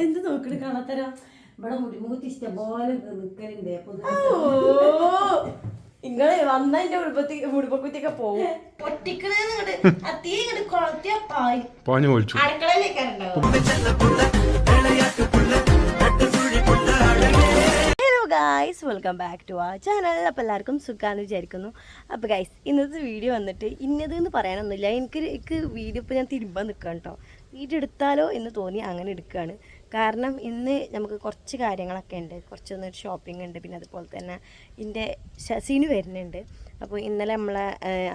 എന്ത് നോക്കണ? കാണാത്തരാ ഇവിടെ മുടിമുഖത്ത് ഇഷ്ടംപോലെ നിക്കലുണ്ട്. അപ്പൊ നിങ്ങൾ വന്ന ഉടുപ്പത്തി ഉടുപ്പക്കുത്തിയൊക്കെ പോവും. പൊട്ടിക്കണേന്ന് ഇങ്ങട്. ആ തീ ഇങ്ങട് കൊളത്തിയാ പായും. പാഞ്ഞു ഉണ്ടാവും hello guys welcome back to ആ ചാനൽ അപ്പോൾ എല്ലാവർക്കും സുഖാന്ന് വിചാരിക്കുന്നു. അപ്പോൾ ഗൈസ് ഇന്നത്തെ വീഡിയോ വന്നിട്ട് ഇന്നത് എന്ന് പറയാനൊന്നുമില്ല. എനിക്ക് എനിക്ക് വീഡിയോ ഇപ്പോൾ ഞാൻ തിരുമ്പാൻ നിൽക്കാം കേട്ടോ വീഡിയോ എടുത്താലോ എന്ന് തോന്നി അങ്ങനെ എടുക്കുകയാണ് കാരണം ഇന്ന് നമുക്ക് കുറച്ച് കാര്യങ്ങളൊക്കെ ഉണ്ട്. കുറച്ചൊന്ന് ഷോപ്പിംഗ് ഉണ്ട്. പിന്നെ അതുപോലെ തന്നെ എന്റെ ശശീന് വരുന്നുണ്ട്. അപ്പോൾ ഇന്നലെ നമ്മളെ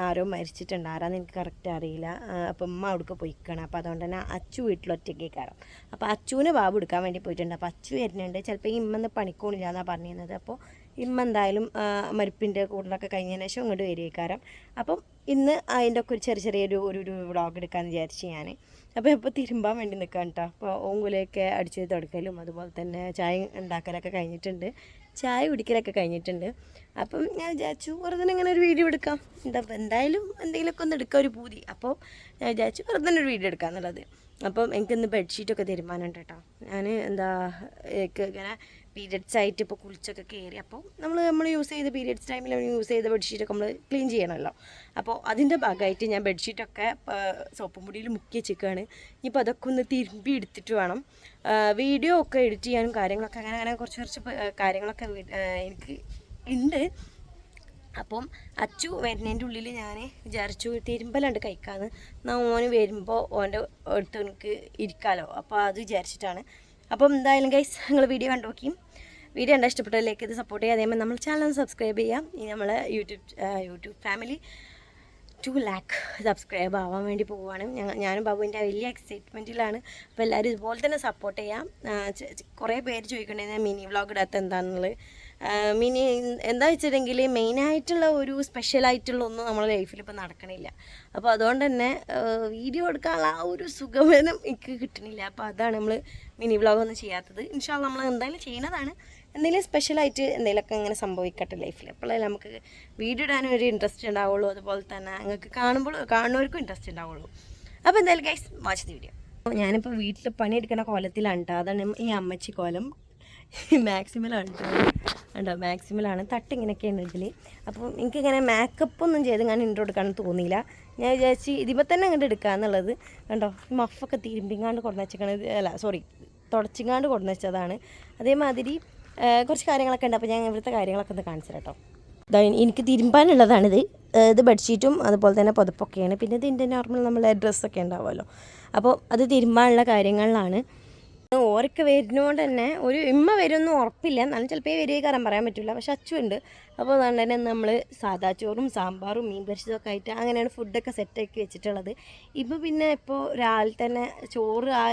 ആരോ മരിച്ചിട്ടുണ്ട്. ആരാന്ന് എനിക്ക് കറക്റ്റ് അറിയില്ല. അപ്പം ഉമ്മ അവിടേക്ക് പോയിക്കണം. അപ്പോൾ അതുകൊണ്ട് തന്നെ അച്ചു വീട്ടിൽ ഒറ്റയ്ക്ക് കയറാം. അപ്പോൾ അച്ചുവിന് ബാബു എടുക്കാൻ വേണ്ടി പോയിട്ടുണ്ട്. അപ്പോൾ അച്ചു വരുന്നുണ്ട്. ചിലപ്പോൾ ഈ ഇമ്മന്ന് പണിക്കോണില്ല എന്നാണ് പറഞ്ഞിരുന്നത്. അപ്പോൾ ഇമ്മ എന്തായാലും മരുപ്പിന്റെ കൂടുതലൊക്കെ കഴിഞ്ഞതിന് ശേഷം ഇങ്ങോട്ട് വരികക്കാരം അപ്പം ഇന്ന് അതിന്റെ ഒക്കെ ഒരു ചെറിയ ചെറിയൊരു ഒരു ഒരു വ്ളോഗ് എടുക്കാമെന്ന് വിചാരിച്ച് ഞാൻ അപ്പോൾ ഇപ്പോൾ തിരുമ്പാൻ വേണ്ടി നിൽക്കാം കേട്ടോ അപ്പോൾ ഓങ്കുലയൊക്കെ അടിച്ച് തുടക്കലും അതുപോലെ തന്നെ ചായ ഉണ്ടാക്കലൊക്കെ കഴിഞ്ഞിട്ടുണ്ട്. ചായ കുടിക്കലൊക്കെ കഴിഞ്ഞിട്ടുണ്ട്. അപ്പം ഞാൻ വിചാരിച്ചു വെറുതെ ഇങ്ങനെ ഒരു വീഡിയോ എടുക്കാം. എന്താ എന്തായാലും എന്തെങ്കിലുമൊക്കെ ഒന്ന് എടുക്കാം ഒരു പൂതി. അപ്പോൾ ഞാൻ വിചാരിച്ചു വെറുതെ ഒരു വീഡിയോ എടുക്കാം എന്നുള്ളത് അപ്പം എനിക്കിന്ന് ബെഡ്ഷീറ്റൊക്കെ തീരുമാനമുണ്ട് കേട്ടോ ഞാൻ എന്താ എനിക്ക് ഇങ്ങനെ പീരിയഡ്സ് ആയിട്ട് ഇപ്പോൾ കുളിച്ചൊക്കെ കയറി അപ്പോൾ നമ്മൾ നമ്മൾ യൂസ് ചെയ്ത പീരിയഡ്സ് ടൈമിൽ യൂസ് ചെയ്ത ബെഡ്ഷീറ്റൊക്കെ നമ്മൾ ക്ലീൻ ചെയ്യണമല്ലോ അപ്പോൾ അതിന്റെ ഭാഗമായിട്ട് ഞാൻ ബെഡ്ഷീറ്റൊക്കെ സോപ്പും പൊടിയിൽ മുക്കി വെച്ചിരിക്കുകയാണ് ഇനിയിപ്പോൾ അതൊക്കെ ഒന്ന് തിരുമ്പി എടുത്തിട്ട് വേണം. വീഡിയോ ഒക്കെ എഡിറ്റ് ചെയ്യാനും കാര്യങ്ങളൊക്കെ അങ്ങനെ അങ്ങനെ കുറച്ച് കുറച്ച് കാര്യങ്ങളൊക്കെ എനിക്ക് ഉണ്ട് അപ്പം അച്ചു വരുന്നതിന്റെ ഉള്ളിൽ ഞാൻ വിചാരിച്ചു തിരുമ്പലുണ്ട് കഴിക്കാന്ന്. എന്നാൽ ഓന് വരുമ്പോൾ ഓന്റെ അടുത്ത് എനിക്ക് ഇരിക്കാമല്ലോ അപ്പോൾ അത് വിചാരിച്ചിട്ടാണ്. അപ്പം എന്തായാലും ഗൈസ് നിങ്ങൾ വീഡിയോ കണ്ടു നോക്കിയും വീഡിയോ കണ്ടാൽ ഇഷ്ടപ്പെട്ടതിലേക്ക് ചെയ്ത് സപ്പോർട്ട് ചെയ്യുക. അതേപോലെ നമ്മൾ ചാനൽ സബ്സ്ക്രൈബ് ചെയ്യാം ഇനി നമ്മൾ YouTube YouTube family two lakh subscribe ആവാൻ വേണ്ടി പോവുകയാണ്. ഞങ്ങൾ ഞാനും ബാബുവിന്റെ വലിയ എക്സൈറ്റ്മെന്റിലാണ് അപ്പോൾ എല്ലാവരും ഇതുപോലെ തന്നെ സപ്പോർട്ട് ചെയ്യാം കുറേ പേര് ചോദിക്കണേ മിനി വ്ളോഗ് ഇടാത്ത എന്താണെന്നുള്ളത് മിനി എന്താ വെച്ചിട്ടുണ്ടെങ്കിൽ മെയിനായിട്ടുള്ള ഒരു സ്പെഷ്യലായിട്ടുള്ള ഒന്നും നമ്മുടെ ലൈഫിൽ ഇപ്പോൾ നടക്കണില്ല. അപ്പോൾ അതുകൊണ്ട് തന്നെ വീഡിയോ എടുക്കാനുള്ള ആ ഒരു സുഖമനം എനിക്ക് കിട്ടണില്ല. അപ്പോൾ അതാണ് നമ്മൾ മിനി വ്ളോഗ് ഒന്നും ചെയ്യാത്തത്. ഇൻഷാല്ല നമ്മൾ എന്തായാലും ചെയ്യുന്നതാണ് എന്തെങ്കിലും സ്പെഷ്യലായിട്ട് എന്തെങ്കിലുമൊക്കെ ഇങ്ങനെ സംഭവിക്കട്ടെ ലൈഫിൽ അപ്പോഴേ നമുക്ക് വീഡിയോ ഇടാനും ഒരു ഇൻട്രസ്റ്റ് ഉണ്ടാവുള്ളൂ അതുപോലെ തന്നെ നിങ്ങൾക്ക് കാണുമ്പോൾ കാണുന്നവർക്കും ഇൻട്രസ്റ്റ് ഉണ്ടാവുള്ളൂ അപ്പോൾ എന്തായാലും ഗൈസ് വാച്ച് ദി വീഡിയോ ഞാനിപ്പോൾ വീട്ടിൽ പണിയെടുക്കുന്ന കോലത്തിലാണ്. അതാണ് ഈ അമ്മച്ചി കോലം. മാക്സിമലാണ് ഉണ്ടോ മാക്സിമലാണ്. തട്ട് ഇങ്ങനെയൊക്കെയാണ് ഇതിൽ അപ്പോൾ എനിക്കിങ്ങനെ മേക്കപ്പ് ഒന്നും ചെയ്ത് ഞാൻ ഇൻട്രോ എടുക്കാൻ തോന്നിയില്ല. ഞാൻ വിചാരിച്ച് ഇതിപ്പോൾ തന്നെ അങ്ങോട്ട് എടുക്കാന്നുള്ളത്. കണ്ടോ? ഈ മഫൊക്കെ തിരുമ്പിങ്ങാണ്ട് കൊടുന്നു വെച്ചേക്കണത് അല്ല സോറി തുടച്ചിങ്ങാണ്ട് കൊടുന്നു വെച്ചതാണ് അതേമാതിരി കുറച്ച് കാര്യങ്ങളൊക്കെ ഉണ്ട്. അപ്പോൾ ഞാൻ ഇവിടുത്തെ കാര്യങ്ങളൊക്കെ ഒന്ന് കാണിച്ചു കേട്ടോ എനിക്ക് തിരുമ്പാനുള്ളതാണിത്. ഇത് ബെഡ്ഷീറ്റും അതുപോലെ തന്നെ പുതപ്പൊക്കെയാണ്. പിന്നെ ഇതിന്റെ നോർമൽ നമ്മളെ ഡ്രസ്സൊക്കെ ഉണ്ടാവുമല്ലോ. അപ്പോൾ അത് തിരുമ്പാനുള്ള കാര്യങ്ങളിലാണ്. ഓരൊക്കെ വരുന്നതുകൊണ്ട് തന്നെ ഒരു ഇമ്മ വരുമെന്ന് ഉറപ്പില്ല. എന്നാലും ചിലപ്പോൾ വരിക കാരണം പറയാൻ പറ്റില്ല പക്ഷെ അച്ചുണ്ട് അപ്പോൾ അതുകൊണ്ട് തന്നെ നമ്മൾ സാദാ ചോറും സാമ്പാറും മീൻ പരിശുദ്ധമൊക്കെ ആയിട്ട് അങ്ങനെയാണ് ഫുഡൊക്കെ സെറ്റാക്കി വെച്ചിട്ടുള്ളത്. ഇപ്പോൾ പിന്നെ ഇപ്പോൾ രാവിലെ തന്നെ ചോറ് ആ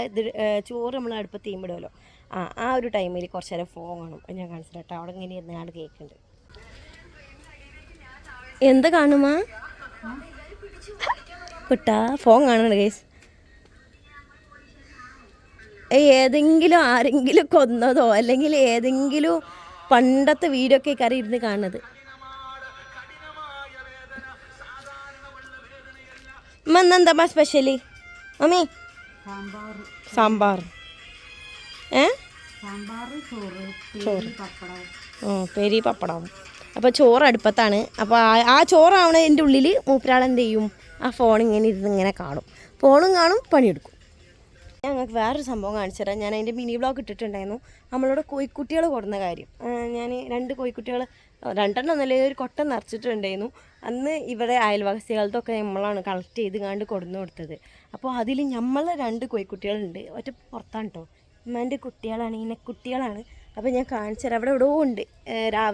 ചോറ് നമ്മൾ അടുപ്പത്ത് തീമ്പിടുമല്ലോ ആ ആ ഒരു ടൈമിൽ കുറച്ച് നേരം ഫോൺ കാണും. ഞാൻ കാണിച്ചിട്ട് കേട്ടോ അവിടെ ഇങ്ങനെ ഇരുന്ന് ആട് കേൾക്കുന്നുണ്ട് എന്താ കാണുമാ? കുട്ടാ ഫോൺ കാണുന്നുണ്ട് കേസ് ഏതെങ്കിലും ആരെങ്കിലും കൊന്നതോ അല്ലെങ്കിൽ ഏതെങ്കിലും പണ്ടത്തെ വീഡിയോ ഒക്കെ കറി ഇരുന്ന് കാണുന്നത്? മന്നെന്താ സ്പെഷ്യലി മമ്മി സാമ്പാർ. ചോറ്. പേരി ഓ പെരി പപ്പടവും അപ്പോൾ ചോറ് അടുപ്പത്താണ്. അപ്പോൾ ആ- ചോറാവണതിന്റെ ഉള്ളിൽ മൂപ്പരാൾ എന്ത് ചെയ്യും? ആ ഫോൺ ഇങ്ങനെ ഇരുന്ന് ഇങ്ങനെ കാണും. ഫോണും കാണും പണിയെടുക്കും. ഞങ്ങൾക്ക് വേറൊരു സംഭവം കാണിച്ചു തരാം. ഞാൻ അതിന്റെ മിനി ബ്ലോഗ് ഇട്ടിട്ടുണ്ടായിരുന്നു. നമ്മളോട് കോഴിക്കുട്ടികൾ കൊടുന്ന കാര്യം. ഞാൻ രണ്ട് കോഴിക്കുട്ടികൾ രണ്ടെണ്ണം നല്ല ഒരു കൊട്ട നിറച്ചിട്ടുണ്ടായിരുന്നു. അന്ന് ഇവിടെ അയൽവാസികളത്തൊക്കെ നമ്മളാണ് കളക്ട് ചെയ്ത് കണ്ട് കൊടുന്നു കൊടുത്തത്. അപ്പോൾ അതിൽ നമ്മൾ രണ്ട് കോഴിക്കുട്ടികളുണ്ട്. ഒറ്റ പുറത്താണ് കേട്ടോ ഉമ്മാന്റെ കുട്ടികളാണ് ഇങ്ങനെ കുട്ടികളാണ്. അപ്പോൾ ഞാൻ കാണിച്ചു തരാം. അവിടെ എവിടെയോ ഉണ്ട്.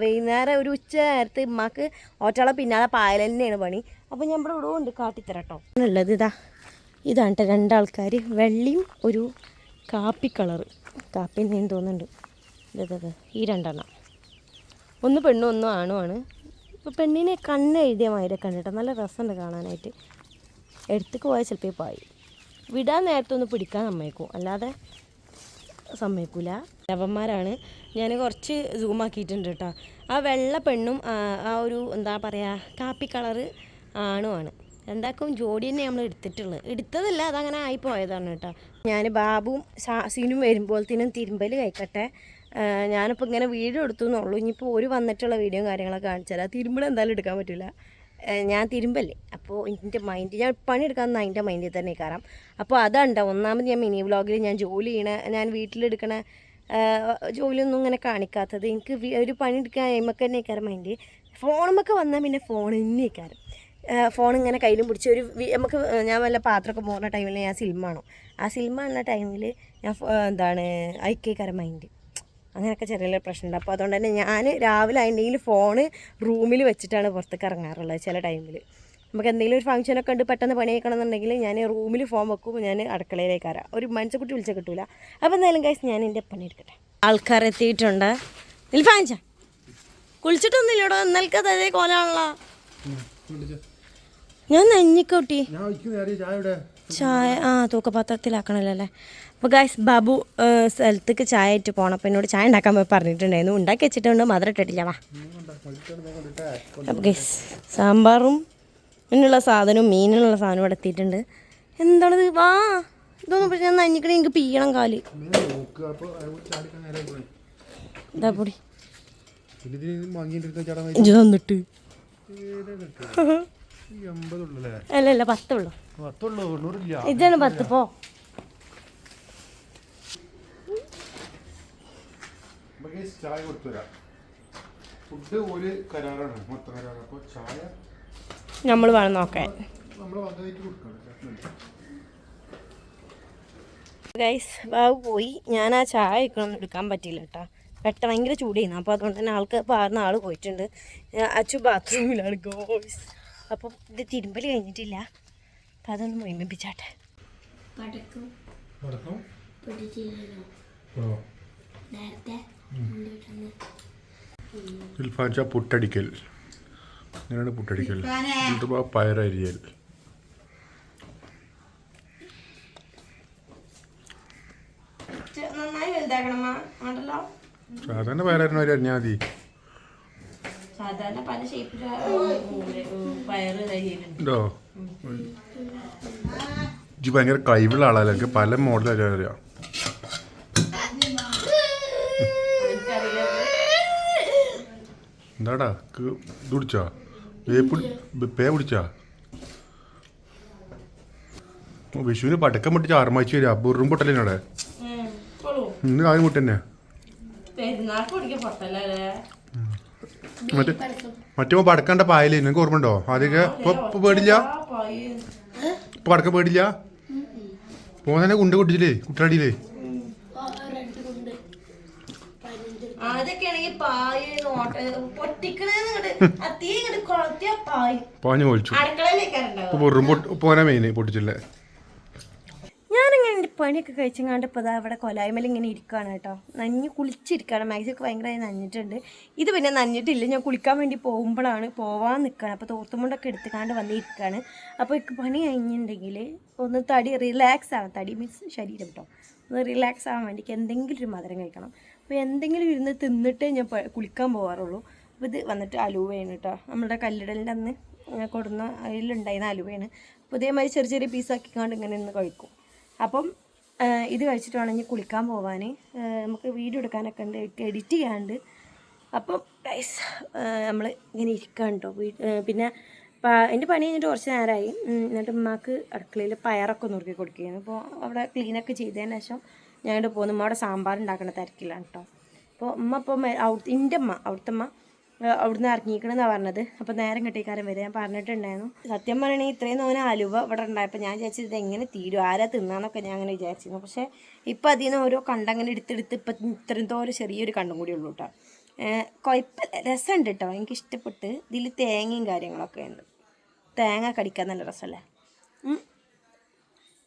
വൈകുന്നേരം ഒരു ഉച്ച നേരത്ത് ഉമ്മാക്ക് ഒറ്റളെ പിന്നാലെ പായൽ പണി. അപ്പോൾ ഞാൻ ഇവിടെ എവിടെയോ ഉണ്ട്. കാട്ടിത്തരാം കേട്ടോ ഉള്ളത് ഇതാ. ഇതാണ് കേട്ടോ രണ്ടാൾക്കാർ വെള്ളിയും ഒരു കാപ്പി കളർ കാപ്പി എന്ന് തോന്നുന്നുണ്ട്. ഇതാ ഇതാ, ഈ രണ്ടെണ്ണം. ഒന്ന് പെണ്ണും ഒന്നും ആണുമാണ് ഇപ്പോൾ പെണ്ണിനെ കണ്ണ് എഴുതിയ മാതിരി കണ്ടിട്ട് നല്ല രസമുണ്ട് കാണാനായിട്ട്. എടുത്തേക്ക് പോയാൽ ചിലപ്പോൾ പായി. വിടാൻ നേരത്തെ ഒന്ന് പിടിക്കാൻ സമ്മതിക്കും. അല്ലാതെ സമ്മതിക്കൂല. അവന്മാരാണ് ഞാൻ കുറച്ച് സൂം ആക്കിയിട്ടുണ്ട് കേട്ടോ ആ വെള്ള പെണ്ണും ആ, ആ ഒരു എന്താ പറയുക കാപ്പി കളറ് ആണുമാണ് രണ്ടാക്കും ജോഡി തന്നെ നമ്മൾ എടുത്തിട്ടുള്ളത് എടുത്തതല്ല അതങ്ങനെ ആയിപ്പോയതാണ് കേട്ടോ ഞാൻ ബാബുവും സാസിനും വരുമ്പോഴത്തേനും തിരുമ്പൽ കഴിക്കട്ടെ. ഞാനിപ്പോൾ ഇങ്ങനെ വീഡിയോ എടുത്തു എന്നുള്ളൂ ഇനിയിപ്പോൾ ഒരു വന്നിട്ടുള്ള വീഡിയോ കാര്യങ്ങളൊക്കെ കാണിച്ചു തരാം. തിരുമ്പൽ എന്തായാലും എടുക്കാൻ പറ്റില്ല ഞാൻ തിരുമ്പല്ലേ? അപ്പോൾ എന്റെ മൈൻഡ് ഞാൻ പണിയെടുക്കാൻ അതിന്റെ മൈൻഡിൽ തന്നെ കയറാം അപ്പോൾ അതുണ്ട് ഒന്നാമത് ഞാൻ മിനി വ്ളോഗിൽ ഞാൻ ജോലി ചെയ്യണ ഞാൻ വീട്ടിലെടുക്കണ ജോലിയൊന്നും ഇങ്ങനെ കാണിക്കാത്തത്. എനിക്ക് ഒരു പണി എടുക്കാൻ കഴിയുമ്പോൾ തന്നെ കയറാം മൈൻഡ് ഫോണുമൊക്കെ വന്നാൽ പിന്നെ ഫോൺ തന്നെ കയറും ഫോൺ ഇങ്ങനെ കയ്യിലും പിടിച്ച് ഒരു നമുക്ക് ഞാൻ വല്ല പാത്രമൊക്കെ പോകുന്ന ടൈമിൽ ഞാൻ സിനിമാണോ ആ സിനിമ ഉള്ള ടൈമിൽ ഞാൻ എന്താണ് ഐക്കേക്കാരൻ മൈൻഡ് അങ്ങനെയൊക്കെ ചെറിയ ചെറിയ പ്രശ്നമുണ്ട്. അപ്പോൾ അതുകൊണ്ട് തന്നെ ഞാൻ രാവിലെ അതിന്റെ ഫോണ് റൂമിൽ വെച്ചിട്ടാണ് പുറത്തേക്ക് ഇറങ്ങാറുള്ളത് ചില ടൈമിൽ. നമുക്ക് എന്തെങ്കിലും ഒരു ഫംഗ്ഷനൊക്കെ ഉണ്ട് പെട്ടെന്ന് പണി എന്നുണ്ടെങ്കിൽ ഞാൻ റൂമിൽ ഫോം വെക്കും ഞാൻ അടുക്കളയിലേക്ക് വരാം. ഒരു മനുഷ്യക്കുട്ടി വിളിച്ചാൽ കിട്ടൂല. അപ്പോൾ എന്തായാലും കഴിച്ച് ഞാൻ എന്റെ പണി എടുക്കട്ടെ. ആൾക്കാർ എത്തിയിട്ടുണ്ട്. നിൽഫാഞ്ച കുളിച്ചിട്ടൊന്നുമില്ലടോ ഇന്നലത്തെ അതേ കോലാണല്ലോ. ഞാൻ നഞ്ഞിക്കോട്ടി ഞാൻ വയ്ക്കുന്ന നേരെ ചായ ഇവിടെ. ചായ ആ തൂക്കപാത്രത്തിലാക്കണല്ലോ അല്ലേ? അപ്പോൾ ഗായ്സ് ബാബു സ്ഥലത്തേക്ക് ചായ ഇട്ട് പോകണം അപ്പോൾ എന്നോട് ചായ ഉണ്ടാക്കാൻ പോയി പറഞ്ഞിട്ടുണ്ടായിരുന്നു. ഉണ്ടാക്കി വെച്ചിട്ടുണ്ട്. മധുരം ഇട്ടിട്ടില്ല. വാ. അപ്പോൾ ഗൈസ് സാമ്പാറും ഇങ്ങനെയുള്ള സാധനവും മീനിനുള്ള സാധനവും ഇവിടെ എത്തിയിട്ടുണ്ട്. എന്താണിത്? വാ. ഇതൊന്നും പക്ഷെ ഞാൻ നഞ്ഞിക്കണേ എനിക്ക് പീയണം കാൽ. ഇതാ പൊടി. തന്നിട്ട്. അല്ല അല്ല പത്തുള്ളൂ. ഇതാണ് പത്ത് പോ. നമുക്ക് ചായ കൊടുത്തു തരാം ഫുഡ് ഒരു കരാറാണ് മൊത്തം കരാറ്. അപ്പോൾ ചായ നമ്മൾ വേണം നോക്കാൻ. നമ്മൾ വന്നതായിട്ട് കൊടുക്കണം. ഗൈസ് ബാബു പോയി. ഞാൻ ആ ചായ വയ്ക്കണമെന്ന് എടുക്കാൻ പറ്റിയില്ല കേട്ടോ. പെട്ട ഭയങ്കര ചൂടായിരുന്നു. അപ്പോൾ അതുകൊണ്ട് തന്നെ ആൾക്ക് പാർന്ന ആൾ പോയിട്ടുണ്ട്. അച്ചു ബാത്റൂമിലാണ് ഗോയ്സ് അപ്പം ഇത് തിരുമ്പൽ കഴിഞ്ഞിട്ടില്ല. അപ്പം അതൊന്ന് മൊയ്മിപ്പിച്ചാട്ടെ പടക്കം. നേരത്തെ ഇൽഫാൻ ഷാ പുട്ടടിക്കൽ. ഇങ്ങനെയാണ് പുട്ടടിക്കൽ. ആ പയറരിയൽ. സാധാരണ പയറായിരുന്നു ഒരു അരിഞ്ഞാൽ മതി. സാധാരണ പല ഭയങ്കര കഴിവുള്ള ആളല്ലേ പല പല മോഡൽ അറിയാം എന്താടാ? വേപ്പ് പേ പിടിച്ചാ? വിഷുവിന് പടക്കം പൊട്ടിച്ച ആറുമാഴ്ച വരിക. ബുറും പൊട്ടല്ലേ അവിടെ ഇന്ന് ആദ്യം പൊട്ടന്നെ മറ്റേ മറ്റേ പടക്കണ്ട പായൽ. നിങ്ങൾക്ക് ഓർമ്മ ഉണ്ടോ ആദ്യമൊക്കെ ഇപ്പൊ പേടില്ല? ഇപ്പൊ പടക്കം പേടില്ല? പോന്നെ കുണ്ട് കുട്ടിച്ചില്ലേ കുട്ടടിയില്ലേ അതൊക്കെ ആണെങ്കിൽ പൊട്ടിക്കണേന്ന് പായ്. പാഞ്ഞു പൊളിച്ചു. പോനെ മെയിന് പൊട്ടിച്ചില്ലേ? പണിയൊക്കെ കഴിച്ചങ്ങാണ്ട് ഇപ്പോൾ ഇതാ ഇവിടെ കൊലായ്മൽ ഇങ്ങനെ ഇരിക്കുകയാണ് കേട്ടോ. നഞ്ഞ് കുളിച്ചിരിക്കുകയാണ് മാക്സിമൊക്കെ ഭയങ്കരമായി നഞ്ഞിട്ടുണ്ട് ഇത് പിന്നെ നഞ്ഞിട്ടില്ല ഞാൻ കുളിക്കാൻ വേണ്ടി പോകുമ്പോഴാണ് പോവാൻ നിൽക്കുകയാണ് അപ്പോൾ തോർത്തുമുണ്ടൊക്കെ എടുത്തുകാണ്ട് വന്നിരിക്കുകയാണ് അപ്പോൾ എനിക്ക് പണി കഴിഞ്ഞിട്ടുണ്ടെങ്കിൽ ഒന്ന് തടി റിലാക്സ് ആവാം തടി മീൻസ് ശരീരം കേട്ടോ. ഒന്ന് റിലാക്സ് ആവാൻ വേണ്ടിക്ക് എന്തെങ്കിലും ഒരു മധുരം കഴിക്കണം. അപ്പോൾ എന്തെങ്കിലും ഇരുന്ന് തിന്നിട്ടേ ഞാൻ കുളിക്കാൻ പോകാറുള്ളൂ അപ്പോൾ ഇത് വന്നിട്ട് അലുവയാണ് കേട്ടോ. നമ്മുടെ കല്ലിടലിന്റെ അന്ന് കൊടുന്ന അതിലുണ്ടായിരുന്ന അലുവയാണ്. അപ്പോൾ ഇതേമാതിരി ചെറിയ ചെറിയ പീസാക്കിക്കാണ്ട് ഇങ്ങനെ നിന്ന് കഴിക്കും. അപ്പം ഇത് കഴിച്ചിട്ട് വേണമെങ്കിൽ കുളിക്കാൻ പോവാൻ നമുക്ക് വീഡിയോ എടുക്കാനൊക്കെ ഉണ്ട് എഡിറ്റ് ചെയ്യാണ്ട് അപ്പം ഗൈസ് നമ്മൾ ഇങ്ങനെ ഇരിക്കാൻ കേട്ടോ പിന്നെ എന്റെ പണി കഴിഞ്ഞിട്ട് കുറച്ച് നേരമായി എന്നിട്ട് ഉമ്മാക്ക് അടുക്കളയിൽ പയറൊക്കെ നുറുക്കി കൊടുക്കുകയാണ് അപ്പോൾ അവിടെ ക്ലീനൊക്കെ ചെയ്തതിന് ശേഷം ഞാനിവിടെ പോകുന്നു ഉമ്മ അവിടെ സാമ്പാർ ഉണ്ടാക്കുന്ന തിരക്കിലാണ് കേട്ടോ അപ്പോൾ ഉമ്മ ഇപ്പം അവിടുത്തെ എന്റെ അമ്മ അവിടുത്തെ അമ്മ അവിടുന്ന് ഇറങ്ങിക്കണമെന്നാണ് പറഞ്ഞത്. അപ്പോൾ നേരം കെട്ടിക്കാരൻ വരെ ഞാൻ പറഞ്ഞിട്ടുണ്ടായിരുന്നു. സത്യം പറയണമെങ്കിൽ ഇത്രയും നോന അലുവ ഇവിടെ ഉണ്ടായപ്പോൾ ഞാൻ വിചാരിച്ചത് ഇത് എങ്ങനെ തീരും ആരാ തിന്നാന്നൊക്കെ ഞാൻ അങ്ങനെ വിചാരിച്ചിരുന്നു. പക്ഷേ ഇപ്പം അതിൽ നിന്ന് ഓരോ കണ്ടങ്ങനെ എടുത്തെടുത്ത് ഇപ്പം ഇത്രയും തോരം ചെറിയൊരു കണ്ടും കൂടി ഉള്ളൂ കേട്ടോ രസം രസമുണ്ട് കേട്ടോ എനിക്ക് ഇഷ്ടപ്പെട്ട് ഇതിൽ തേങ്ങയും കാര്യങ്ങളൊക്കെ ഉണ്ട്. തേങ്ങ കടിക്കാൻ നല്ല രസമല്ലേ.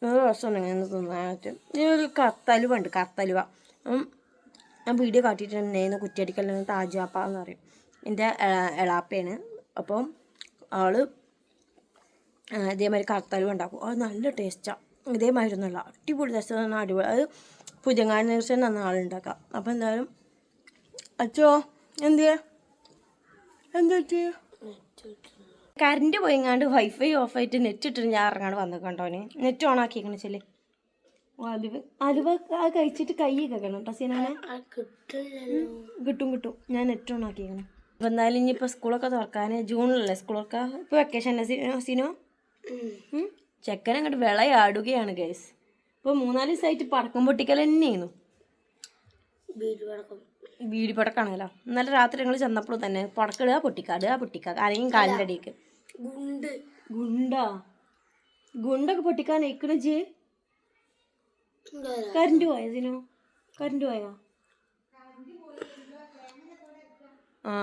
നല്ല രസമാണ് ഇങ്ങനെ തിന്നാനായിട്ട്. ഒരു കത്തലുവ ഉണ്ട് കത്തലുവ. ഞാൻ വീഡിയോ കാട്ടിയിട്ടുണ്ടായിരുന്നു കുറ്റിയടിക്കലിന് താജാപ്പ എന്ന് പറയും. എന്റെ എളാപ്പയാണ്. അപ്പം ആൾ ഇതേമാതിരി കറുത്താലും ഉണ്ടാക്കും. അത് നല്ല ടേസ്റ്റാണ് ഇതേമാതിരി ഒന്നുമല്ല. അടിപൊളി ടേസ്റ്റ് പറഞ്ഞാൽ അടിപൊളി. അത് പുജങ്ങാടി ദിവസം നന്ന ആളുണ്ടാക്കാം അപ്പം എന്തായാലും അച്ചോ എന്ത്? എന്താ കറണ്ട് പോയിങ്ങാണ്ട് വൈഫൈ ഓഫ് ആയിട്ട് നെറ്റ് ഇട്ടിട്ട് ഞാൻ ഇറങ്ങാണ്ട് വന്നു കണ്ടോന് നെറ്റ് ഓൺ ആക്കിയേക്കണ ചെല്ലേ. അലുവ അലുവ കഴിച്ചിട്ട് കൈ കേൾക്കണം സിനാനെ. ആ കിട്ടും കിട്ടും. ഞാൻ നെറ്റ് ഓൺ ആക്കിക്കണം അപ്പം എന്തായാലും ഇനിയിപ്പോൾ സ്കൂളൊക്കെ തുറക്കാൻ ജൂണിലല്ലേ സ്കൂളൊക്കെ? ഇപ്പോൾ വെക്കേഷൻ സീനോ. ചെക്കൻ അങ്ങോട്ട് വിളയാടുകയാണ് ഗൈസ് ഇപ്പോൾ മൂന്നാൽ ദിവസമായിട്ട് പടക്കം പൊട്ടിക്കൽ തന്നെയായിരുന്നു വീട് പടക്കം. വീടി പടക്കാണല്ലോ. ഇന്നലെ രാത്രി ഞങ്ങൾ ചെന്നപ്പോൾ തന്നെ പടക്കിടുക പൊട്ടിക്കാടുക പൊട്ടിക്കുക ആരെങ്കിലും കാലിന്റെ അടിക്ക് ഗുണ്ട്. ഗുണ്ടാ? ഗുണ്ടൊക്കെ പൊട്ടിക്കാൻ അയക്കണ ജി കരണ്ട് കറണ്ട് പോയോ സിനോ? കറണ്ട് പോയോ? ആ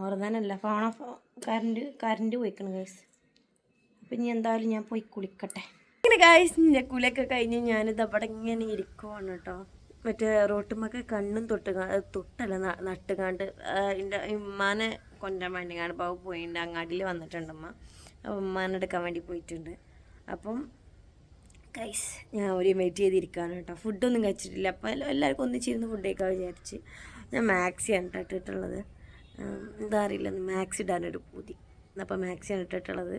വെറുതാനല്ല. ഓഫ് കറണ്ട് കറണ്ട് പോയിക്കണം ഗൈസ് അപ്പം ഇനി എന്തായാലും ഞാൻ പോയി കുളിക്കട്ടെ. ഇങ്ങനെ ഗൈസ് ഞാൻ കുളിയൊക്കെ കഴിഞ്ഞ് ഞാനിത് അവിടെ ഇങ്ങനെ ഇരിക്കുവാണ് കേട്ടോ. മറ്റേ റോട്ടുമൊക്കെ കണ്ണും തൊട്ട് തൊട്ടല്ല നട്ടുകാണ്ട് എന്റെ ഉമ്മാനെ കൊണ്ടാൻ വേണ്ടി കാണും അപ്പോൾ പോയിട്ടുണ്ട് അങ്ങാടിയിൽ വന്നിട്ടുണ്ട് ഉമ്മ. അപ്പോൾ ഉമ്മാനെ എടുക്കാൻ വേണ്ടി പോയിട്ടുണ്ട്. അപ്പം ഗൈസ് ഞാൻ ഒരു വെയിറ്റ് ചെയ്തിരിക്കുകയാണ് കേട്ടോ. ഫുഡൊന്നും കഴിച്ചിട്ടില്ല. അപ്പോൾ എല്ലാ- എല്ലാവർക്കും ഒന്നിച്ചിരുന്ന് ഫുഡ് കഴിക്കാൻ വിചാരിച്ച് ഞാൻ മാക്സിയാണ് കേട്ടോ ഇട്ടിട്ടുള്ളത്. എന്താ അറിയില്ല മാക്സി ഇടാനൊരു പൂതി. അപ്പോൾ മാക്സിയാണ് ഇട്ടിട്ടുള്ളത്.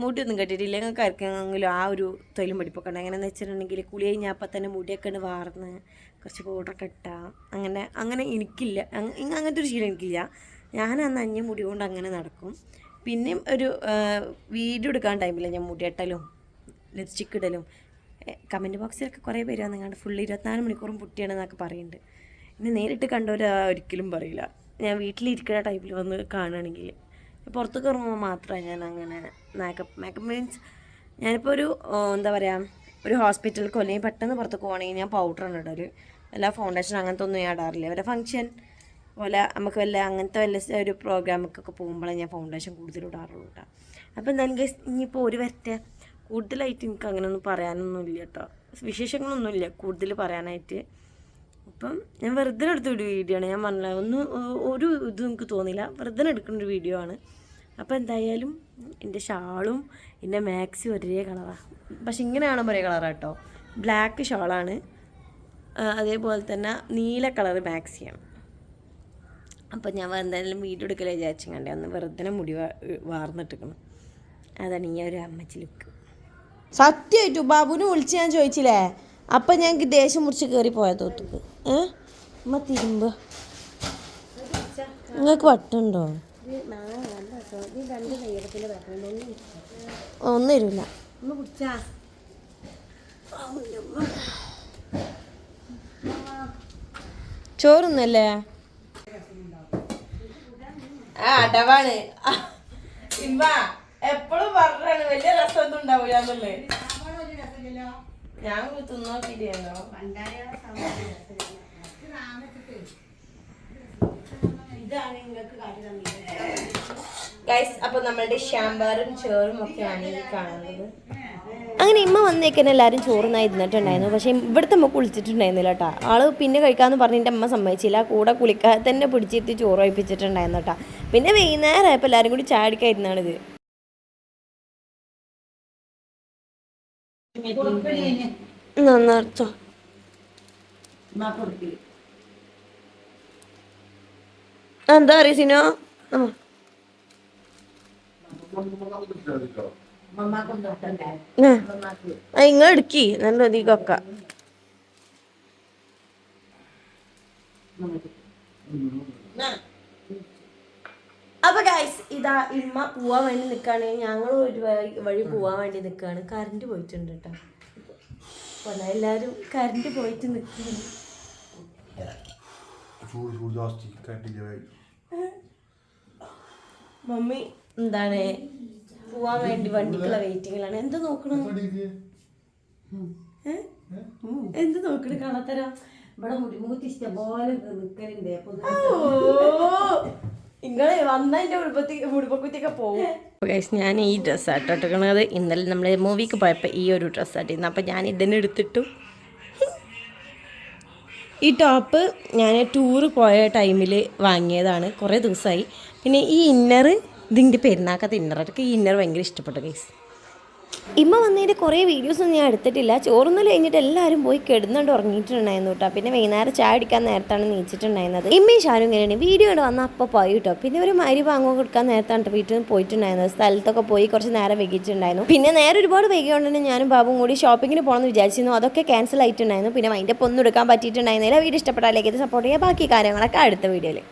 മുടിയൊന്നും കെട്ടിയിട്ടില്ല. ഞങ്ങൾക്ക് ആർക്കെങ്കിലും ആ ഒരു തൊലും പഠിപ്പൊക്കെ ഉണ്ട്? എങ്ങനെയെന്ന് വെച്ചിട്ടുണ്ടെങ്കിൽ കുളി കഴിഞ്ഞാൽ അപ്പം തന്നെ മുടിയൊക്കെ ഉണ്ട് വാർന്ന് കുറച്ച് പൗഡറൊക്കെ ഇട്ടാൽ അങ്ങനെ അങ്ങനെ എനിക്കില്ല. അങ്ങനത്തെ ഒരു ശീലം എനിക്കില്ല. ഞാൻ അന്ന് അഞ്ഞ മുടി കൊണ്ട് അങ്ങനെ നടക്കും. പിന്നെയും ഒരു വീഡിയോ എടുക്കാൻ ടൈമില്ല. ഞാൻ മുടി മുടിയെട്ടലും ലിപ്സ്റ്റിക് ഇടലും. കമന്റ് ബോക്സിലൊക്കെ കുറേ പേര് വന്നിങ്ങാണ്ട് ഫുൾ ഇരുപത്തിനാല് മണിക്കൂറും പുട്ടിയാണെന്നൊക്കെ പറയുന്നുണ്ട്. എന്നെ നേരിട്ട് കണ്ടവർ ഒരിക്കലും പറയില്ല. ഞാൻ വീട്ടിലിരിക്കുന്ന ടൈപ്പിൽ വന്ന് കാണുകയാണെങ്കിൽ പുറത്തേക്ക് ഇറങ്ങുമ്പോൾ മാത്രമേ ഞാൻ അങ്ങനെ മേക്കപ്പ് മേക്കപ്പ് മീൻസ് ഞാനിപ്പോൾ ഒരു എന്താ പറയുക ഒരു ഹോസ്പിറ്റലിലേക്കോ അല്ലെങ്കിൽ പെട്ടെന്ന് പുറത്തേക്ക് പോകണമെങ്കിൽ ഞാൻ പൗഡറാണ് ഇടൽ വല്ല ഫൗണ്ടേഷൻ അങ്ങനത്തെ ഒന്നും ഞാൻ ഇടാറില്ല. വല്ല ഫംഗ്ഷൻ പോലെ നമുക്ക് വല്ല അങ്ങനത്തെ വല്ല ഒരു പ്രോഗ്രാമൊക്കെ പോകുമ്പോഴേ ഞാൻ ഫൗണ്ടേഷൻ കൂടുതൽ ഇടാറുള്ളൂ കേട്ടോ അപ്പോൾ എന്തായാലും ഗൈസ് ഇനിയിപ്പോൾ ഒരു വരട്ടെ. കൂടുതലായിട്ട് എനിക്ക് അങ്ങനെയൊന്നും പറയാനൊന്നും ഇല്ല കേട്ടോ വിശേഷങ്ങളൊന്നുമില്ല. കൂടുതൽ പറയാനായിട്ട്. അപ്പം ഞാൻ വെറുതെ എടുത്ത ഒരു വീഡിയോ ആണ്. ഞാൻ പറഞ്ഞില്ല ഒന്നും ഒരു ഇതും എനിക്ക് തോന്നില്ല വെറുതെ എടുക്കുന്ന ഒരു വീഡിയോ ആണ്. അപ്പോൾ എന്തായാലും എന്റെ ഷാളും എന്റെ മാക്സി ഒരേ കളറാണ് പക്ഷെ ഇങ്ങനെയാണ് ഒരേ കളറാണ് കേട്ടോ. ബ്ലാക്ക് ഷാളാണ് അതേപോലെ തന്നെ നീല കളർ മാക്സിയാണ് അപ്പം ഞാൻ എന്തായാലും വീഡിയോ എടുക്കലേ വിചാരിച്ചു കണ്ടേ. ഒന്ന് വെറുതെ മുടി വാർന്നിട്ടിരിക്കണം അതാണ് ഈ ഒരു അമ്മച്ചി ലുക്ക് സത്യമായിട്ടു ബാബുവിനെ വിളിച്ച് ഞാൻ ചോദിച്ചില്ലേ? അപ്പം ഞങ്ങൾക്ക് ദേഷ്യം മുറിച്ച് കയറി പോയാൽ തോത്തുക്ക് ഏ? അമ്മ തിരുമ്പ. നിങ്ങൾക്ക് വട്ടുണ്ടോ? ഒന്നും കുടിച്ചാ? ചോറുന്നല്ലേ? ആ അടവാണ്. എപ്പോഴും പറഞ്ഞാണ് വലിയ രസമൊന്നും ഉണ്ടാവില്ല എന്നുള്ളത്. ഞാൻ തിന്നോക്കില്ലല്ലോ ഗൈസ് അപ്പൊ നമ്മളുടെ ഷാമ്പാറും ചോറും ഒക്കെയാണ് ഈ കാണുന്നത്. അങ്ങനെ ഇമ്മ വന്നേക്കന്നെ എല്ലാവരും ചോറുന്നായി ഇരുന്നിട്ടുണ്ടായിരുന്നു പക്ഷേ ഇവിടുത്തെ അമ്മ കുളിച്ചിട്ടുണ്ടായിരുന്നില്ല കേട്ടോ. ആൾ പിന്നെ കഴിക്കാമെന്ന് പറഞ്ഞിട്ട് അമ്മ സമ്മതിച്ചില്ല. കൂടെ കുളിക്കാതെ തന്നെ പിടിച്ചിട്ട് ചോറ് കഴിപ്പിച്ചിട്ടുണ്ടായിരുന്നു കേട്ടോ. പിന്നെ വൈകുന്നേരം ആയപ്പോ എല്ലാരും കൂടി ചാടിക്കായിരുന്നാണിത് നന്നർച്ചോ എന്താ അറിയ സിനോ? ഇങ്ങ എടുക്കി. നല്ല അധികമൊക്കെ അപ്പൊ ഗൈസ് ഇതാ ഇമ്മ പോവാൻ വേണ്ടി നിൽക്കുകയാണ് ഞങ്ങൾ ഒരു വഴി- പോവാൻ വേണ്ടി നിൽക്കുകയാണ് കറണ്ട് പോയിട്ടുണ്ട് കേട്ടോ. എല്ലാവരും ദാ എല്ലാരും കറണ്ട് പോയിട്ട് നിൽക്കുന്നു മമ്മി എന്താണ്? പോവാൻ വേണ്ടി വണ്ടിക്കുള്ള വെയിറ്റിങ്ങിലാണ് എന്ത് നോക്കണം? എന്ത് നോക്കണ? കാണാത്തരാ. ഇവിടെ മുടിമുഖത്ത് ഇഷ്ടംപോലെ നിൽക്കലുണ്ട് അപ്പൊ നിങ്ങൾ വന്നതിന്റെ ഉടുപ്പത്തി ഉടുപ്പക്കുത്തിയൊക്കെ പോകും ഞാൻ ഈ ഡ്രസ് ഇട്ടിരിക്കണത് ഇന്നലെ നമ്മൾ മൂവിക്ക് പോയപ്പോൾ ഈ ഒരു ഡ്രസ്സായിട്ടിരുന്നു അപ്പം ഞാൻ ഇതിനെ എടുത്തിട്ടു. ഈ ടോപ്പ് ഞാൻ ടൂറ് പോയ ടൈമിൽ വാങ്ങിയതാണ്. കുറേ ദിവസമായി പിന്നെ ഈ ഇന്നർ ഇതിന്റെ പെരുന്നാക്കത്തെ ഇന്നർ എനിക്ക് ഈ ഇന്നർ ഭയങ്കര ഇഷ്ടപ്പെട്ടു ഗൈസ് ഇമ്മ വന്നതിന്റെ കുറേ വീഡിയോസൊന്നും ഞാൻ എടുത്തിട്ടില്ല. ചോറുന്നൽ കഴിഞ്ഞിട്ട് എല്ലാവരും പോയി കിടന്നുകൊണ്ട് ഉറങ്ങിയിട്ടുണ്ടായിരുന്നു കേട്ടോ. പിന്നെ വൈകുന്നേരം ചായ അടിക്കാൻ നേരത്താണ് നീച്ചിട്ടുണ്ടായിരുന്നത്. ഇമ്മയും ഷാനും ഇങ്ങനെയാണ് വീഡിയോ ഇവിടെ വന്നാൽ അപ്പോൾ പോയി കേട്ടോ. പിന്നെ ഒരു മരി വാങ്ങുക കൊടുക്കാൻ നേരത്താണ് ട്ടോ വീട്ടിൽ നിന്ന് പോയിട്ടുണ്ടായിരുന്നത്. സ്ഥലത്തൊക്കെ പോയി കുറച്ച് നേരം വൈകിയിട്ടുണ്ടായിരുന്നു. പിന്നെ നേരെ ഒരുപാട് വൈകിയോണ്ട് ഞാനും ബാബും കൂടി ഷോപ്പിങ്ങിന് പോകണമെന്ന് വിചാരിച്ചിരുന്നു. അതൊക്കെ ക്യാൻസൽ ആയിട്ടുണ്ടായിരുന്നു. പിന്നെ അതിന്റെ ഒന്നും എടുക്കാൻ പറ്റിയിട്ടുണ്ടായിരുന്നില്ല. വീഡിയോ ഇഷ്ടപ്പെട്ടാലേക്ക് ഇത് സപ്പോർട്ട് ചെയ്യുക. ബാക്കി കാര്യങ്ങളൊക്കെ അടുത്ത വീഡിയോയിൽ